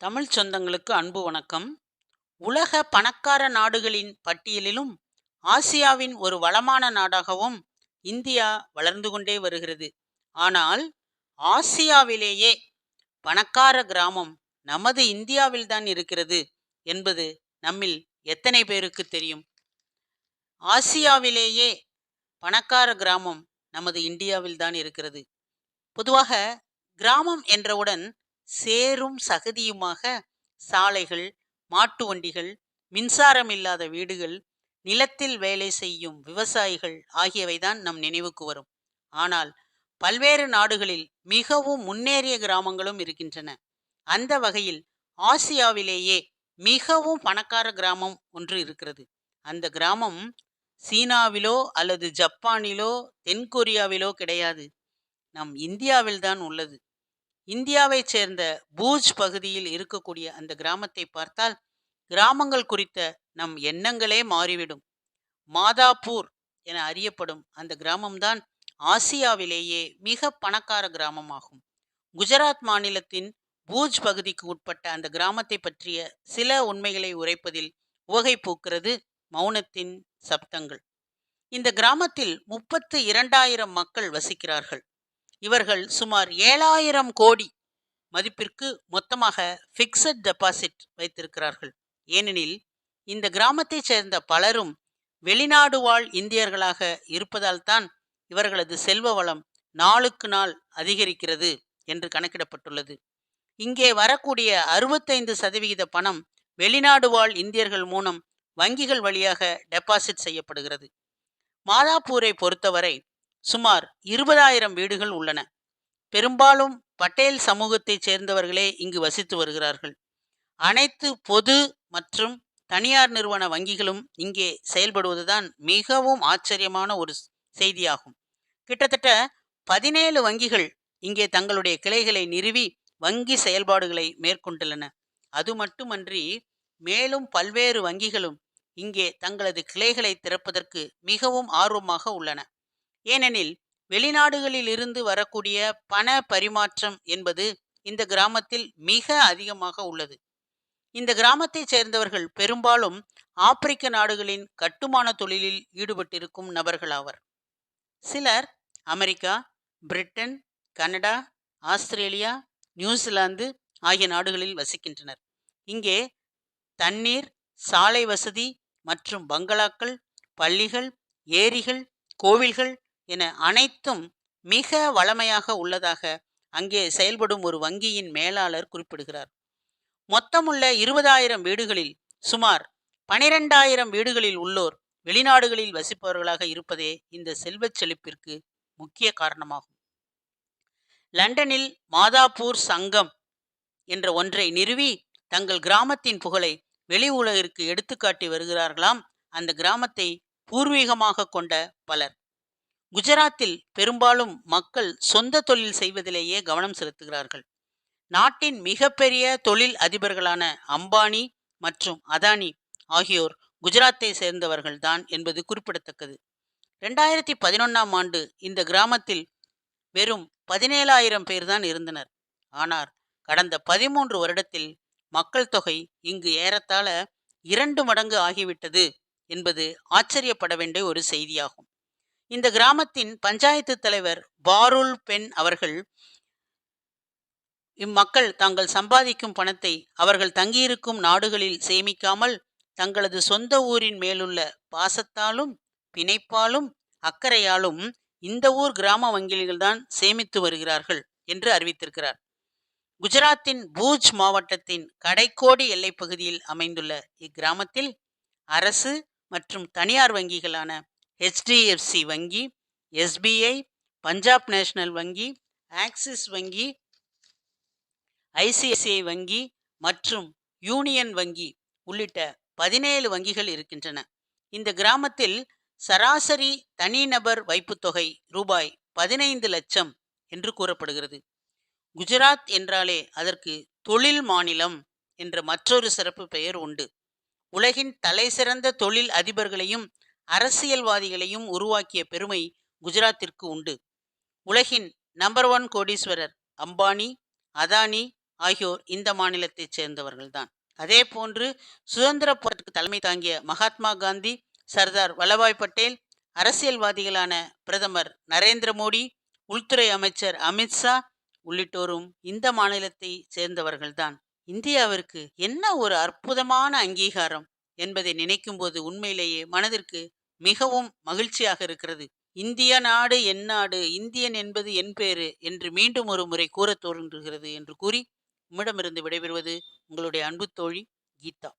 தமிழ் சொந்தங்களுக்கு அன்பு வணக்கம். உலக பணக்கார நாடுகளின் பட்டியலிலும் ஆசியாவின் ஒரு வளமான நாடாகவும் இந்தியா வளர்ந்து கொண்டே வருகிறது. ஆனால் ஆசியாவிலேயே பணக்கார கிராமம் நமது இந்தியாவில்தான் இருக்கிறது என்பது நம்மில் எத்தனை பேருக்கு தெரியும்? ஆசியாவிலேயே பணக்கார கிராமம் நமது இந்தியாவில்தான் இருக்கிறது. பொதுவாக கிராமம் என்றவுடன் சேரும் சகதியுமாக சாலைகள் மாட்டு வண்டிகள் மின்சாரம் இல்லாத வீடுகள் நிலத்தில் வேலை செய்யும் விவசாயிகள் ஆகியவைதான் நம் நினைவுக்கு வரும். ஆனால் பல்வேறு நாடுகளில் மிகவும் முன்னேறிய கிராமங்களும் இருக்கின்றன. அந்த வகையில் ஆசியாவிலேயே மிகவும் பணக்கார கிராமம் ஒன்று இருக்கிறது. அந்த கிராமம் சீனாவிலோ அல்லது ஜப்பானிலோ தென்கொரியாவிலோ கிடையாது. நம் இந்தியாவில்தான் உள்ளது. இந்தியாவைச் சேர்ந்த பூஜ் பகுதியில் இருக்கக்கூடிய அந்த கிராமத்தை பார்த்தால் கிராமங்கள் குறித்த நம் எண்ணங்களே மாறிவிடும். மாதாப்பூர் என அறியப்படும் அந்த கிராமம்தான் ஆசியாவிலேயே மிக பணக்கார கிராமமாகும். குஜராத் மாநிலத்தின் பூஜ் பகுதிக்கு உட்பட்ட அந்த கிராமத்தை பற்றிய சில உண்மைகளை உரைப்பதில் உவகை பூக்கிறது மௌனத்தின் சப்தங்கள். இந்த கிராமத்தில் முப்பத்து இரண்டாயிரம் மக்கள் வசிக்கிறார்கள். இவர்கள் சுமார் ஏழாயிரம் கோடி மதிப்பிற்கு மொத்தமாக ஃபிக்ஸட் டெபாசிட் வைத்திருக்கிறார்கள். ஏனெனில் இந்த கிராமத்தைச் சேர்ந்த பலரும் வெளிநாடு வாழ் இந்தியர்களாக இருப்பதால் தான் இவர்களது செல்வ வளம் நாளுக்கு நாள் அதிகரிக்கிறது என்று கணக்கிடப்பட்டுள்ளது. இங்கே வரக்கூடிய அறுபத்தைந்து சதவிகித பணம் வெளிநாடு வாழ் இந்தியர்கள் மூலம் வங்கிகள் வழியாக டெபாசிட் செய்யப்படுகிறது. மாதாப்பூரை பொறுத்தவரை சுமார் இருபதாயிரம் வீடுகள் உள்ளன. பெரும்பாலும் பட்டேல் சமூகத்தைச் சேர்ந்தவர்களே இங்கு வசித்து வருகிறார்கள். அனைத்து பொது மற்றும் தனியார் நிறுவன வங்கிகளும் இங்கே செயல்படுவதுதான் மிகவும் ஆச்சரியமான ஒரு செய்தியாகும். கிட்டத்தட்ட பதினேழு வங்கிகள் இங்கே தங்களுடைய கிளைகளை நிறுவி வங்கி செயல்பாடுகளை மேற்கொண்டுள்ளன. அது மட்டுமன்றி மேலும் பல்வேறு வங்கிகளும் இங்கே தங்களது கிளைகளை திறப்பதற்கு மிகவும் ஆர்வமாக உள்ளன. ஏனெனில் வெளிநாடுகளில் இருந்து வரக்கூடிய பண பரிமாற்றம் என்பது இந்த கிராமத்தில் மிக அதிகமாக உள்ளது. இந்த கிராமத்தைச் சேர்ந்தவர்கள் பெரும்பாலும் ஆப்பிரிக்க நாடுகளின் கட்டுமான தொழிலில் ஈடுபட்டிருக்கும் நபர்களாவர் சிலர் America Britain Canada Australia New Zealand ஆகிய நாடுகளில் வசிக்கின்றனர். இங்கே தண்ணீர் சாலை வசதி மற்றும் பங்களாக்கள் பள்ளிகள் ஏரிகள் கோவில்கள் என அனைத்தும் மிக வளமையாக உள்ளதாக அங்கே செயல்படும் ஒரு வங்கியின் மேலாளர் குறிப்பிடுகிறார். மொத்தமுள்ள இருபதாயிரம் வீடுகளில் சுமார் பனிரெண்டாயிரம் வீடுகளில் உள்ளோர் வெளிநாடுகளில் வசிப்பவர்களாக இருப்பதே இந்த செல்வச் செழிப்பிற்கு முக்கிய காரணமாகும். லண்டனில் மாதாப்பூர் சங்கம் என்ற ஒன்றை நிறுவி தங்கள் கிராமத்தின் புகழை வெளி உலகிற்கு எடுத்துக்காட்டி வருகிறார்களாம். அந்த கிராமத்தை பூர்வீகமாக கொண்ட பலர். குஜராத்தில் பெரும்பாலும் மக்கள் சொந்த தொழில் செய்வதிலேயே கவனம் செலுத்துகிறார்கள். நாட்டின் மிகப்பெரிய தொழில் அதிபர்களான அம்பானி மற்றும் அதானி ஆகியோர் குஜராத்தை சேர்ந்தவர்கள்தான் என்பது குறிப்பிடத்தக்கது. ரெண்டாயிரத்தி பதினொன்னாம் ஆண்டு இந்த கிராமத்தில் வெறும் பதினேழாயிரம் பேர்தான் இருந்தனர். ஆனால் கடந்த பதிமூன்று வருடத்தில் மக்கள் தொகை இங்கு ஏறத்தாழ இரண்டு மடங்கு ஆகிவிட்டது என்பது ஆச்சரியப்பட வேண்டிய ஒரு செய்தியாகும். இந்த கிராமத்தின் பஞ்சாயத்து தலைவர் பாருல் பென் அவர்கள் இம்மக்கள் தாங்கள் சம்பாதிக்கும் பணத்தை அவர்கள் தங்கியிருக்கும் நாடுகளில் சேமிக்காமல் தங்களது சொந்த ஊரின் மேலுள்ள பாசத்தாலும் பிணைப்பாலும் அக்கறையாலும் இந்த ஊர் கிராம வங்கிகள்தான் சேமித்து வருகிறார்கள் என்று அறிவித்திருக்கிறார். குஜராத்தின் பூஜ் மாவட்டத்தின் கடைக்கோடி எல்லைப்பகுதியில் அமைந்துள்ள இக்கிராமத்தில் அரசு மற்றும் தனியார் வங்கிகளான ஹெச்டிஎஃப்சி வங்கி எஸ்பிஐ பஞ்சாப் நேஷனல் வங்கி ஆக்சிஸ் வங்கி ஐசிஐசிஐ வங்கி மற்றும் யூனியன் வங்கி உள்ளிட்ட பதினேழு வங்கிகள் இருக்கின்றன. இந்த கிராமத்தில் சராசரி தனிநபர் வைப்புத்தொகை ரூபாய் பதினைந்து லட்சம் என்று கூறப்படுகிறது. குஜராத் என்றாலே அதற்கு தொழில் மாநிலம் என்ற மற்றொரு சிறப்பு பெயர் உண்டு. உலகின் தலைசிறந்த தொழில் அதிபர்களையும் அரசியல்வாதிகளையும் உருவாக்கிய பெருமை குஜராத்திற்கு உண்டு. உலகின் நம்பர் ஒன் கோடீஸ்வரர் அம்பானி அதானி ஆகியோர் இந்த மாநிலத்தைச் சேர்ந்தவர்கள்தான். அதே போன்று சுதந்திர போராட்டத்துக்கு தலைமை தாங்கிய மகாத்மா காந்தி சர்தார் வல்லபாய் பட்டேல் அரசியல்வாதிகளான பிரதமர் நரேந்திர மோடி உள்துறை அமைச்சர் அமித்ஷா உள்ளிட்டோரும் இந்த மாநிலத்தை சேர்ந்தவர்கள்தான். இந்தியாவிற்கு என்ன ஒரு அற்புதமான அங்கீகாரம் என்பதை நினைக்கும்போது உண்மையிலேயே மனதிற்கு மிகவும் மகிழ்ச்சியாக இருக்கிறது. இந்திய நாடு என் நாடு இந்தியன் என்பது என் பேரு என்று மீண்டும் ஒரு முறை கூறத் தோன்றுகிறது என்று கூறி உம்மிடமிருந்து விடைபெறுவது உங்களுடைய அன்பு தோழி கீதா.